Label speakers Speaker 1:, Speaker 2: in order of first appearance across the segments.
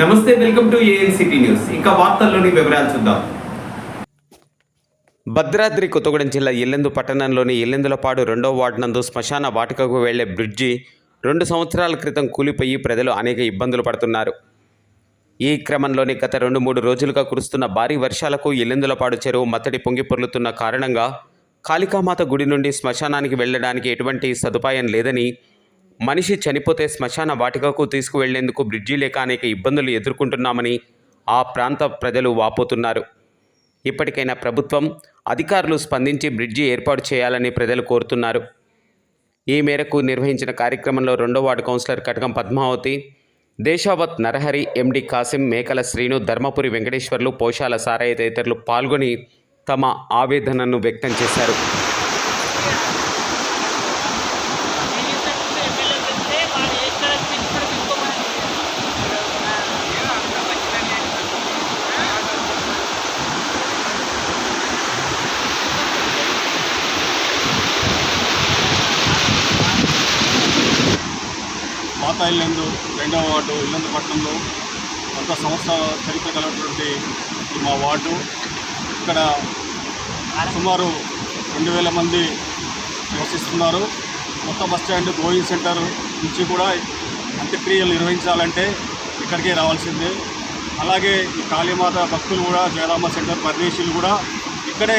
Speaker 1: నమస్తే welcome to ANCT news. ఇంకా వార్తల్లోని వివరాలు చూద్దాం. భద్రాద్రి కొత్తగూడెం జిల్లా ఎల్లెందు పట్టణంలోని ఎల్లెందులపాడు రెండో వార్డు నందు శ్మశాన వాటికకు వెళ్ళే బ్రిడ్జి రెండు సంవత్సరాల క్రితం కూలిపోయి ప్రజలు అనేక ఇబ్బందులు పడుతున్నారు. ఈ క్రమంలోనే గత రెండు మూడు రోజులుగా కురుస్తున్న భారీ వర్షాలకు ఎల్లెందులపాడు చెరువు మత్తడి పొంగి పొర్లుతున్న కారణంగా కాళికామాత గుడి నుండి శ్మశానానికి వెళ్ళడానికి ఎటువంటి సదుపాయం లేదని మనిషి చనిపోతే శ్మశాన వాటికకు తీసుకువెళ్ళేందుకు బ్రిడ్జి లేక అనేక ఇబ్బందులు ఎదుర్కొంటున్నామని ఆ ప్రాంత ప్రజలు వాపోతున్నారు. ఇప్పటికైనా ప్రభుత్వం అధికారులు స్పందించి బ్రిడ్జి ఏర్పాటు చేయాలని ప్రజలు కోరుతున్నారు. ఈ మేరకు నిర్వహించిన కార్యక్రమంలో రెండో ward councillor Katakam Padmavathi Deshavath Narahari MD Kasim Mekala Srinu Dharmapuri Venkateswarlu Poshala Sarayya తదితరులు పాల్గొని తమ ఆవేదనను వ్యక్తం చేశారు.
Speaker 2: పాత ఇల్లందు రెండవ వార్డు ఇల్లందు పట్టణంలో కొంత సంవత్సర చరిత్ర కలిగినటువంటి మా వార్డు. ఇక్కడ సుమారు రెండు వేల మంది నివసిస్తున్నారు. కొత్త బస్ స్టాండ్ గోయింగ్ సెంటర్ నుంచి కూడా అంత్యక్రియలు నిర్వహించాలంటే ఇక్కడికే రావాల్సిందే. అలాగే ఈ కాళీమాత భక్తులు కూడా జయరామ సెంటర్ పరదేశీలు కూడా ఇక్కడే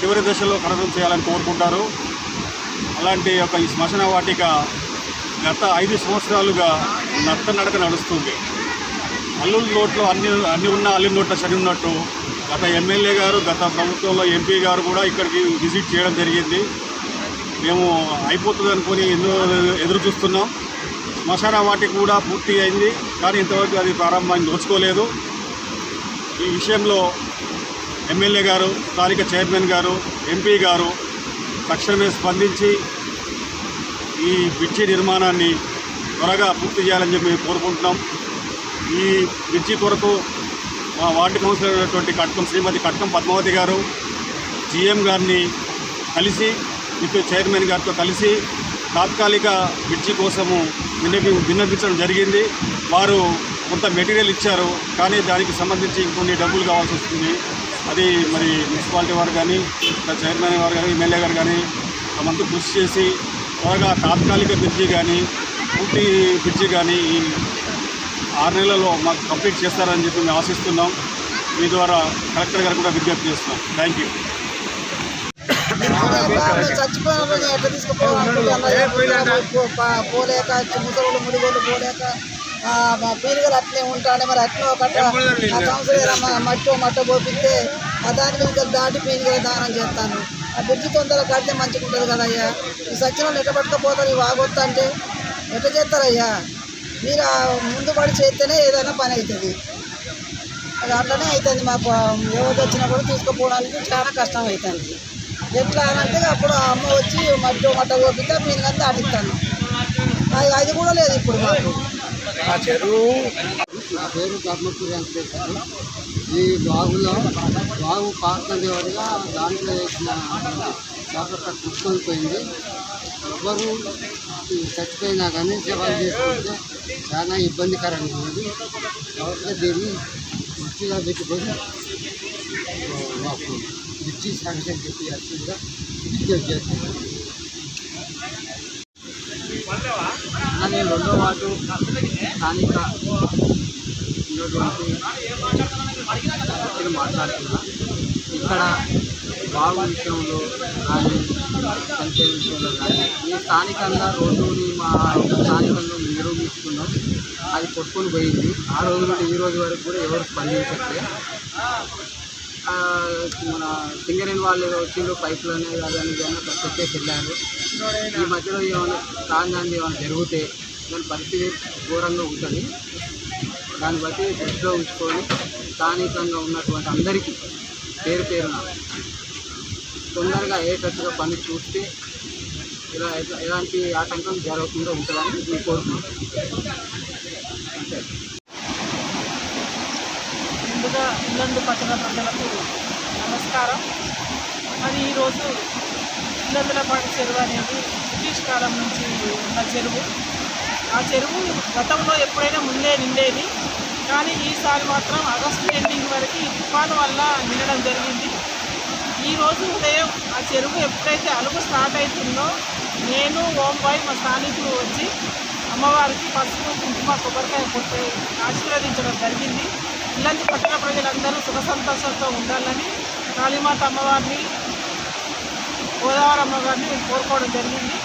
Speaker 2: చివరి దశలో ఖననం చేయాలని కోరుకుంటారు. అలాంటి ఒక ఈ శ్మశాన వాటిక గత ఐదు సంవత్సరాలుగా నత్త నడక నడుస్తుంది. అల్లుల నోట్లో అన్ని అన్ని ఉన్న అల్లుల నోట్ల చదివి ఉన్నట్టు గత ఎమ్మెల్యే గారు గత ప్రభుత్వంలో ఎంపీ గారు కూడా ఇక్కడికి విజిట్ చేయడం జరిగింది. మేము అయిపోతుంది అనుకుని ఎన్నో ఎదురు చూస్తున్నాం. శ్మశాన వాటికి కూడా పూర్తి అయింది కానీ ఇంతవరకు అది ప్రారంభాన్ని దోచుకోలేదు. ఈ విషయంలో ఎమ్మెల్యే గారు స్థానిక చైర్మన్ గారు ఎంపీ గారు తక్షణమే స్పందించి ఈ బ్రిడ్జి నిర్మాణాన్ని త్వరగా పూర్తి చేయాలని చెప్పి మేము కోరుకుంటున్నాం. ఈ బ్రిడ్జి కొరకు మా వార్డు కౌన్సిలర్ అయినటువంటి కట్కం శ్రీమతి కట్కం పద్మావతి గారు జిఎం గారిని కలిసి ఇప్పుడు చైర్మన్ గారితో కలిసి తాత్కాలిక బ్రిడ్జి కోసము విన్నపి విన్నపించడం జరిగింది. వారు కొంత మెటీరియల్ ఇచ్చారు కానీ దానికి సంబంధించి ఇంకొన్ని డబ్బులు కావాల్సి వస్తుంది. అది మరి మున్సిపాలిటీ వారు కానీ చైర్మన్ వారు కానీ ఎమ్మెల్యే గారు కానీ తమంతా కృషి చేసి త్వరగా తాత్కాలిక బ్రిడ్జి కానీ పూర్తి బ్రిడ్జి కానీ ఈ ఆరు నెలల్లో మాకు కంప్లీట్ చేస్తారని చెప్పి మేము ఆశిస్తున్నాం. మీ ద్వారా కలెక్టర్ గారు కూడా విజ్ఞప్తి చేస్తున్నాం. థ్యాంక్ యూ
Speaker 3: ఎట్లా తీసుకుపోవాలనుకుంటున్నా పోలేక ముసలు ముడిగోలు పోలేక పీరుగలు అట్లే ఉంటాడే మరి అట్లా ఒక సంవత్సరం మట్టో మట్టో పోపిస్తే దాని మీద దాటి పీనుగల దానం చేస్తాను. ఆ బ్రిడ్జి తొందర కడితే మంచిగా ఉంటుంది కదా అయ్యా ఈ సచ్చిన వాళ్ళు ఎట్ట పట్టుకపోతారు ఈ వాగొత్తా అంటే ఎట్ట చేస్తారయ్యా? మీరు ఆ ముందు పడి చేస్తేనే ఏదైనా పని అవుతుంది అది అట్లనే అవుతుంది మాకు. ఎవరు వచ్చినా కూడా తీసుకుపోవడానికి చాలా కష్టం అవుతుంది ఎట్లా అని అంటే అప్పుడు ఆ అమ్మ వచ్చి మట్టి మట్ట పోపితే మీరు కానీ దాటిస్తాను. అది అది కూడా లేదు ఇప్పుడు మాకు.
Speaker 4: నా పేరు ధర్మపురి వెంకటేశ్వర ఈ బాగులో బాగు పారుతుంది వల్ల దాంట్లో వేసిన చేపట్ట కుట్టుకొని పోయింది. ఎవరు చచ్చిపోయినా కానీ సేవలు చేసుకుంటే చాలా ఇబ్బందికరంగా ఉంది. కాబట్టి దీన్ని దృష్టిలో పెట్టుకొని మాకు దృష్టి శాంక్షన్ చెప్పి అర్థంగా విజ్ఞప్తి చేస్తున్నాను
Speaker 5: అలా నేను రెండో వార్డు స్థానిక ఉన్నటువంటి మాట్లాడుతున్నా. ఇక్కడ బాగు విషయంలో కానీ సంఖ్య విషయంలో కానీ ఈ స్థానికంగా రోడ్డుని మా స్థానికంగా నిరూపిస్తున్నాం అది కొట్టుకొని పోయింది. ఆ రోజు నుండి ఈ రోజు వరకు కూడా ఎవరు స్పందించట్లేదు. మన సింగరేణి వాళ్ళు ఏదో వచ్చిండ్రు పైపులు అనేది అది అని ఇది అని వెళ్ళారు. ఈ మధ్యలో ఏమైనా కాంగాంది ఏమైనా జరిగితే దాని పరిస్థితి ఘోరంగా ఉంటుంది. దాన్ని బట్టి దృష్టిలో ఉంచుకొని స్థానికంగా ఉన్నటువంటి అందరికీ పేరు పేరున తొందరగా అయ్యేటట్టుగా పని చూస్తే ఇలా ఎలాంటి ఆటంకం జరగకుండా ఉంటుందని నేను కోరుకుంటున్నాను.
Speaker 3: ఇల్లందు పట్టణ ప్రజలకు
Speaker 6: నమస్కారం. మరి ఈరోజు ఇల్లందులపాటి చెరువు అనేది బ్రిటిష్ కాలం నుంచి ఉన్న చెరువు. ఆ చెరువు గతంలో ఎప్పుడైనా ముందే నిండేది. కానీ ఈసారి మాత్రం ఆగస్టు ఎండింగ్ వరకు ఈ తుఫాను వల్ల నిండడం జరిగింది. ఈరోజు ఉదయం ఆ చెరువు ఎప్పుడైతే అలుగు స్టార్ట్ అవుతుందో నేను ఓంబాయ్ మా స్థానికులు వచ్చి అమ్మవారికి పసుపు కుంకుమ కొబ్బరికాయ కొట్టి ఆశీర్వదించడం జరిగింది. ఇలాంటి పట్టణ ప్రజలందరూ సుఖ సంతోషంతో ఉండాలని కాళీమాత అమ్మవారిని గోదావరి అమ్మవారిని నేను కోరుకోవడం జరిగింది.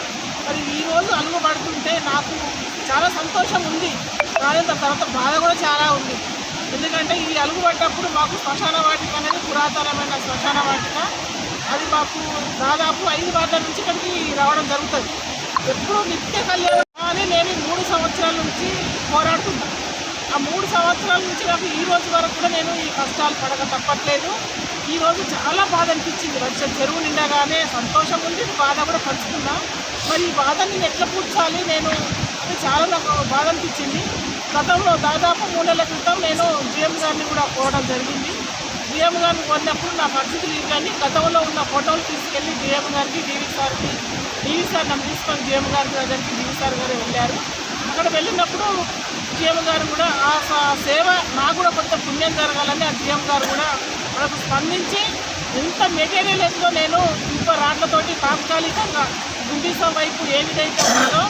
Speaker 6: మరి ఈరోజు అలుగు పడుతుంటే నాకు చాలా సంతోషం ఉంది. కానీ దాని తర్వాత బాధ కూడా చాలా ఉంది. ఎందుకంటే ఈ అలుగు పడ్డప్పుడు మాకు శ్మశాన వాటిక అనేది పురాతనమైన శ్మశాన వాటిక. అది మాకు దాదాపు ఐదు వార్ల నుంచి ఇక్కడికి రావడం జరుగుతుంది. ఎప్పుడూ నిత్య కళ్యాణం అని నేను మూడు సంవత్సరాల నుంచి పోరాడుతున్నాను ఆ మూడు సంవత్సరాల నుంచి నాకు ఈ రోజు వరకు కూడా నేను ఈ కష్టాలు పడక తప్పట్లేదు. ఈ రోజు చాలా బాధ అనిపించింది. వచ్చే చెరువు నిండగానే సంతోషం ఉంది. బాధ కూడా పంచుకున్నా. మరి ఈ బాధ నేను ఎట్లా పూడ్చాలి? నేను అది చాలా నాకు బాధ అనిపించింది. గతంలో దాదాపు మూడు నెలల క్రితం నేను జిఎం గారిని కూడా కోరడం జరిగింది. జిఎం గారిని కోరినప్పుడు నా పరిస్థితులు ఇవి కానీ గతంలో ఉన్న ఫోటోలు తీసుకెళ్ళి జిఎం గారికి డీవీ సార్కి డీవీ సార్ నన్ను తీసుకొని జిఎం గారి దగ్గరికి డీవీ సార్ గారు వెళ్ళారు. అక్కడ వెళ్ళినప్పుడు జిఎం గారు కూడా ఆ స- సేవ నాకు కూడా కొంత పుణ్యం జరగాలని ఆ జీఎం గారు కూడా మనకు స్పందించి ఇంత మెటీరియల్ ఎంతో నేను ఇంకో రాళ్ళతోటి తాత్కాలికంగా గుండీసం వైపు ఏ విధంగా ఉన్నదో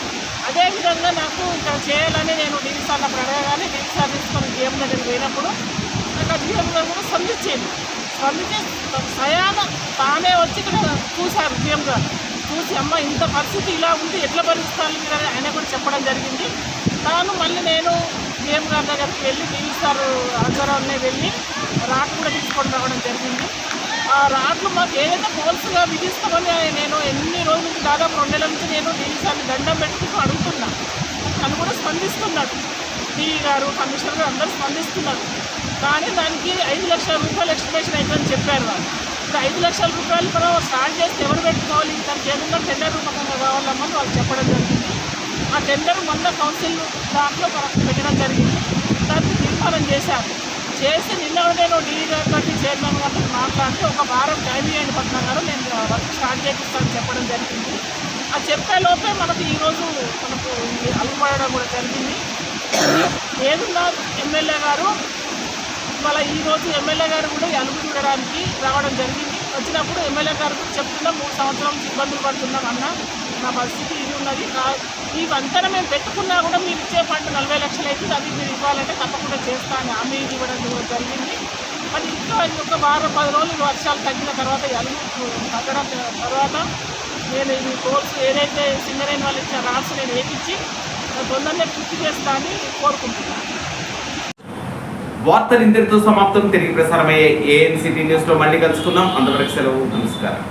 Speaker 6: అదేవిధంగా నాకు ఇక్కడ చేయాలని నేను డీవీ సార్ అప్పుడు అడగగానే డీవీ సార్ తీసుకొని జిఎం దగ్గరికి పోయినప్పుడు నాకు ఆ జీఎం గారు కూడా స్పందించేది. స్పందించి సయాన తానే వచ్చి ఇక్కడ చూశారు జీఎం గారు. చూసి అమ్మ ఇంత పరిస్థితి ఇలా ఉంది ఎట్లా భరిస్తాను మీరు? ఆయన కూడా చెప్పడం జరిగింది. తాను మళ్ళీ నేను సీఎం గారి దగ్గరికి వెళ్ళి టీవీ సార్ వెళ్ళి రాట్ కూడా తీసుకొని రావడం జరిగింది. ఆ రాట్లు మాకు ఏదైతే ఫోల్స్గా విధిస్తామని నేను ఎన్ని రోజుల నుంచి దాదాపు రెండు నెలల నుంచి నేను టీవీ సార్ని దండం పెట్టుకుంటూ అడుగుతున్నా. తను కూడా స్పందిస్తున్నాడు. టీవీ గారు కమిషనర్ గారు అందరూ స్పందిస్తున్నారు. కానీ దానికి ఐదు లక్షల రూపాయలు ఎక్స్టిమేషన్ అవుతుందని చెప్పారు వాళ్ళు. ఇప్పుడు ఐదు లక్షల రూపాయలు కూడా స్టార్ట్ చేస్తే ఎవరు పెట్టుకోవాలి? దానికి ఏదన్నా టెండర్ రూపకంగా కావాలమ్మని వాళ్ళు చెప్పడం జరిగింది. ఆ టెండర్ మొన్న కౌన్సిల్ దాంట్లో మనకు పెట్టడం జరిగింది. దానికి తీర్మానం చేశారు. చేసి నిన్న నేను డీడీ గారితో చైర్మన్ గారితో మాట్లాడితే ఒక వారం టైం ఇవ్వండి పట్నం గారు నేను వర్క్ స్టార్ట్ చేపిస్తాను చెప్పడం జరిగింది. ఆ చెప్పే లోపే మనకు ఈరోజు మనకు ఈ కూడా జరిగింది. ఏదున్నా ఎమ్మెల్యే గారు మళ్ళీ ఈరోజు ఎమ్మెల్యే గారు కూడా అలుగు చూడడానికి రావడం జరిగింది. వచ్చినప్పుడు ఎమ్మెల్యే గారు చెప్తున్నా చెప్తున్నాం మూడు సంవత్సరం ఇబ్బందులు పడుతున్నాం అన్న నా పరిస్థితి ఇది ఉన్నది. ఈ వంతెన మేము పెట్టుకున్నా కూడా మీరు ఇచ్చే పంట నలభై లక్షలు అవుతుంది అది మీరు ఇవ్వాలంటే తప్పకుండా చేస్తాను. హామీ ఇవ్వడం కూడా జరిగింది. మరి ఇంకా ఇంకొక వారం పది రోజులు వర్షాలు తగ్గిన తర్వాత అలుగు తగ్గడం తర్వాత నేను ఈ కోర్సు ఏదైతే సింగరేణి వాళ్ళు ఇచ్చిన రాసి నేను వేయించి తొందరనే పూర్తి చేస్తా అని కోరుకుంటున్నాను.
Speaker 1: వార్తలు ఇంతటితో సమాప్తం. తిరిగి ప్రసారమయ్యే ఏఎన్సిటీ న్యూస్లో మళ్ళీ కలుసుకుందాం. అంతవరకు సెలవు. నమస్కారం.